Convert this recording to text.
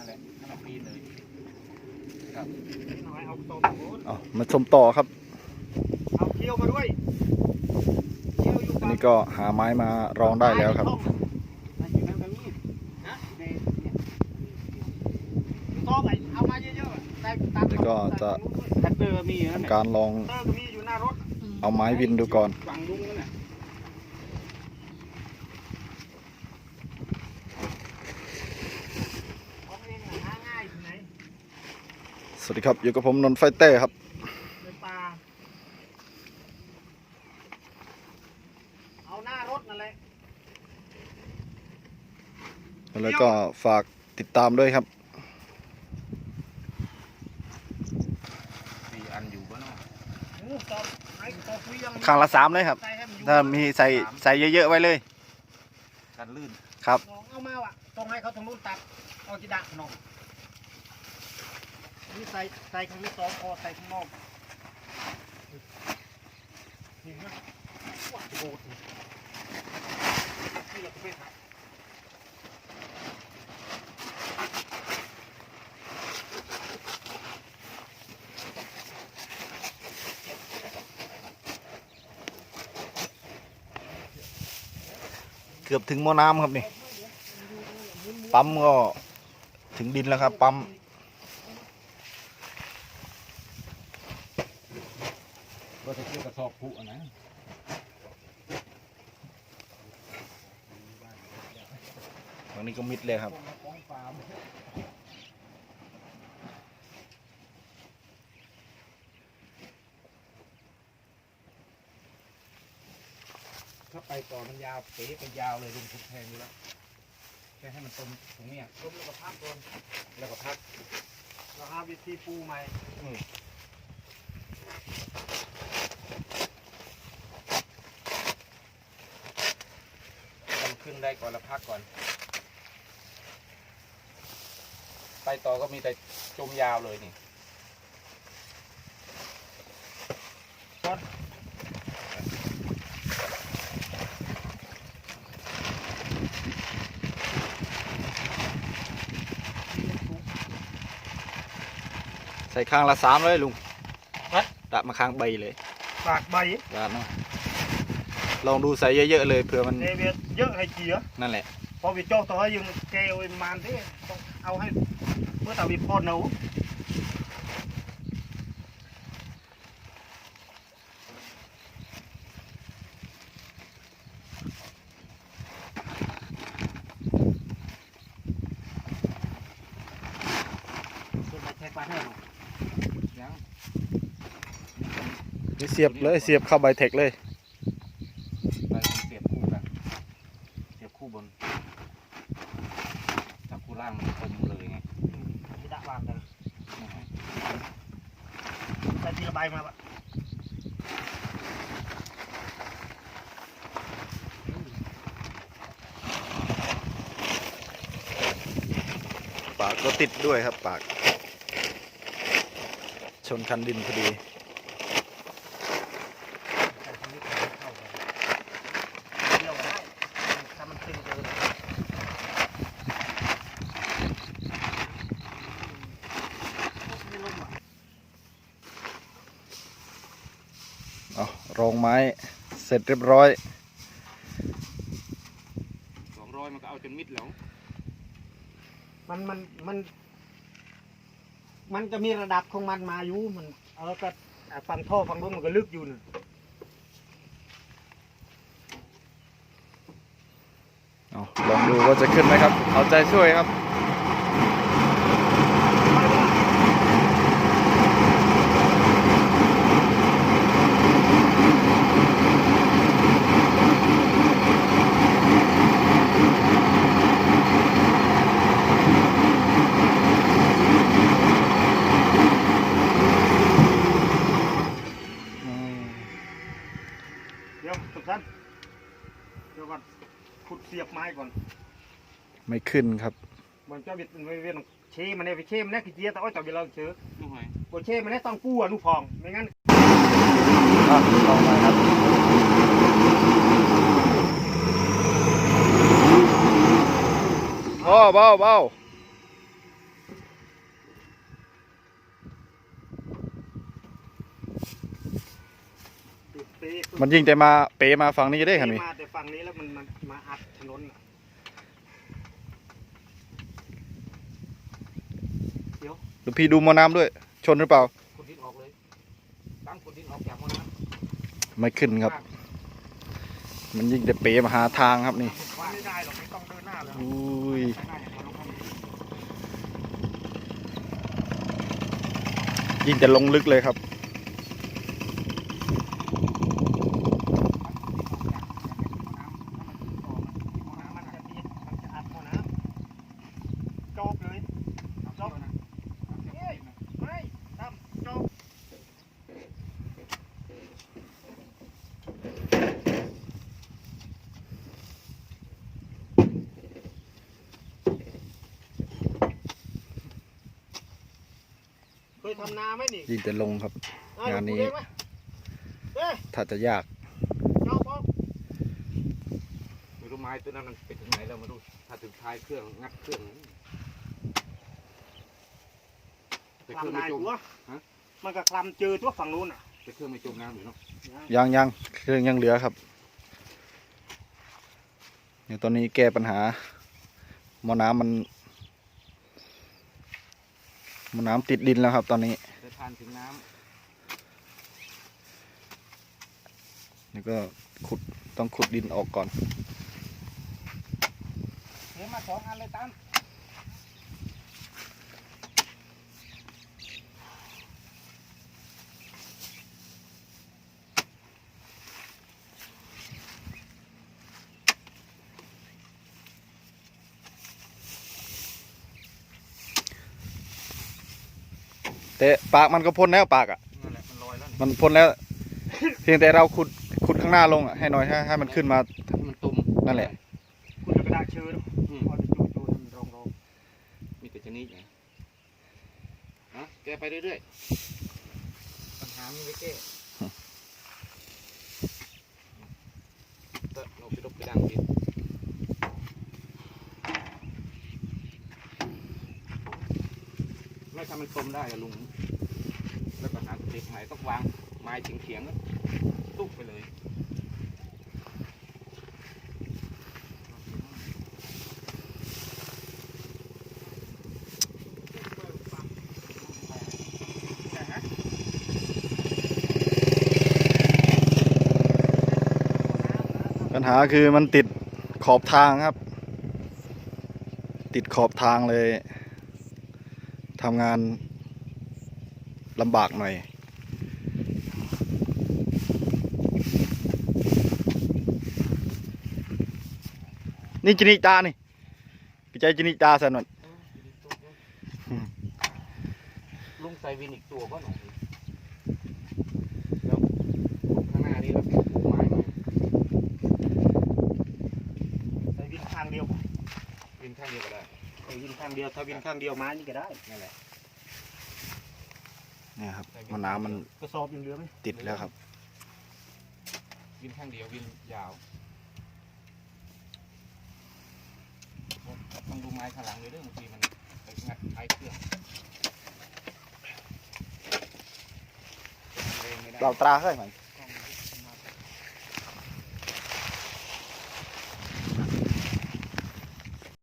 นั่นแหละให้มันปีนเลยครับหน่อยเอาตรงโน้นเอามาชมต่อครับ เอาเคี้ยวมาด้วยเคี้ยวอยู่อันนี้ก็หาไม้มารองได้แล้วครับอยู่นั่นตรงนี้นะเนี่ยเนี่ยต้องไอ้เอามาเยอะๆแต่ตัดแล้วก็จะแท็กเตอร์มีอยู่นั่นแหละการลองเตอร์ก็มีอยู่หน้ารถเอาไม้วินดูก่อน ฝั่งลุงนั่นน่ะของเองน่ะหาง่ายที่ไหน ส วัสดีครับ อยู่กับผมนนท์ไฟเตอร์ครับในป่าเอาหน้ารถนั่นแหละแล้วก็ฝากติดตามด้วยครับสี่อันอยู่บ้านอกโอ้ตอนไหนตอนคุยยังข้างละสามเลยครับใส่ให้นอยู่ถ้ามีใส่ใส่เยอะๆไว้เลยกันลื่น ครับน้องเอามาว่ะตรงให้เขาตรงนู้นตัดเอาจิดักน้อง นี่ใส่ใส่ข้างนี้สองคอใส่ข้างนอกนี่นะว้าโหดนี่นี่เราก็ไปถ่ายเกือบถึงหม้อน้ำครับนี่ ปั๊มก็ถึงดินแล้วครับ ปั๊ม ก็จะเชื่อกระสอบผุอะนะ ตรงนี้ก็มิดเลยครับ ถ้าไปต่อมันยาวเป๊ะไปยาวเลยลุงทุกแทงอยู่แล้วแค่ให้มันตรงตรงเนี้ยลมแล้วก็พักก่อนแล้วก็พักเราหาวิธีปูใหม่มันขึ้นได้ก่อนแล้วพักก่อน ไป ต่อก็มีแต่จมยาวเลยนี่ใส่ข้างละสามเลยลุงดะมาข้างใบเลยปากใบดาดเนาะลองดูใส่เยอะๆเลยเผื่อมันเนเวทเยอะให้เจียนั่นแหละพอวิโจ้ต่อให้ยังเกลเอ็นมานที่ต้องเอาให้เมื่อตาวิพอนูส่วนใหญ่ใช้ปลาแห้งเสียบเลยเสียบเข้าใบเทคเลย ไปเสียบคู่กัน เสียบคู่บนถ้าคู่ล่างมันตรงเลยไง ที่ดะวางกันใส่ทีละใบมาปะ ก็ติดด้วยครับปาก ชนคันดินพอดีอะเอารองไม้เสร็จเรียบร้อยสองร้อยมันก็เอาจนมิดแล้ว มันมันมัน มันจะมีระดับของมันมาอยู่มัน เออก็ฟังท่อฟังรถมันก็ลึกอยู่นะเอาลองดูว่าจะขึ้นไหมครับ เอาใจช่วยครับ ขึ้นครับ มันจะบิดเวียนเชมันเนี่ยไปเชมันเนี่ยขี้เจียแต่ว่าจับเวลาเชื้อบ่เชมันเนี่ยต้องกู้อนุพองไม่งั้นลองมาครับเบาเบาเบามันยิงแต่มาเปมาฝั่งนี้ได้ครับมีมาแต่ฝั่งนี้แล้วมันมาอัดถนน น่ะลูกพี่ดูมอน้ำด้วย ชนหรือเปล่า ขุดดินออกเลยตั้งขุดดินออกจากมอน้ไม่ขึ้นครับ มันยิ่งแต่เป๋มาหาทางครับนี่ว่าไม่ได้หรอกไม่ต้องเดินหน้าเลยอุ้ยหน้าอย่างเราต้องยิ่งจะลงลึกเลยครับ มันจะติดมันจะอัดหมดนะจบเลยจบเฮ้ยไม่ทำจบ เคย ทำนาไหมนี่ยิ่งจะลงครับ เอ้ยงานนี้คุณเองไหมเอ้ยถ้าจะยากเจ้าพ่อำไม่รู้ไม้ตัวนั้นมันไปถึงไหนแล้วไมาดูถ้าถึงท้ายเครื่องงัดเครื่องแต่เครื่องคลำไม่นายจม ตัวฮะ มันก็คลำเจอตัวฝั่งนู้นอะแต่เครื่องไม่จมน้ำอยู่เนาะยังยังเครื่องยังเหลือครับเดี๋ยวตอนนี้แก้ปัญหาหมอน้ำมันห มอน้ำติดดินแล้วครับตอนนี้จะทานถึงน้นี่ก็ขุดต้องขุดดินออกก่อนำเฮ้ยมาสองอันเลยตั้ม แต่ปากมันก็พ้นแล้วปากอะ นั่นแหละมันลอยแล้วมันพ้นแล้ว เพียงแต่เราขุดขุดข้างหน้าลงอะให้หน่อยให้ให้มันขึ้นมาให้มันตุ่มนั่นแหละ คุณจะกระดาษเชิญอืมพอจะจูจูมันรองรองมีแต่ชนิดไงนะแกไปเรื่อยๆปัญหามีไว้แก้เตอะเราไปรบไปดังดิ ไม่ทำมันกลมได้ลุง แล้วก็หาเด็กใหม่ต้องวางไม้เฉียงๆก็ตุ๊บไปเลยปัญหาคือมันติดขอบทางครับ ติดขอบทางเลย ทำงานลำบากหน่อย นี่จินิจานี่กระจายจินิจาสนวันลุงใส่วินอีกตัวก็หน่อยแล้วข้างหน้านี่เราไม้มาใส่วินข้างเดียววินข้างเดียวก็ได้ ใส่วินข้างเดียว ถ้าวินข้างเดียวไม้นี่ก็ได้นั่นแหละเนี่ยครับมันน้ำมันกระสอบยังเหลือไหมติดแล้วครับ วินข้างเดียววินยาวต้องดูไม้ข้างหลังเลยเรื่องบางทีมันไปงัดท้ายเครื่องเร่งไม่ได้เราตราให้ไหม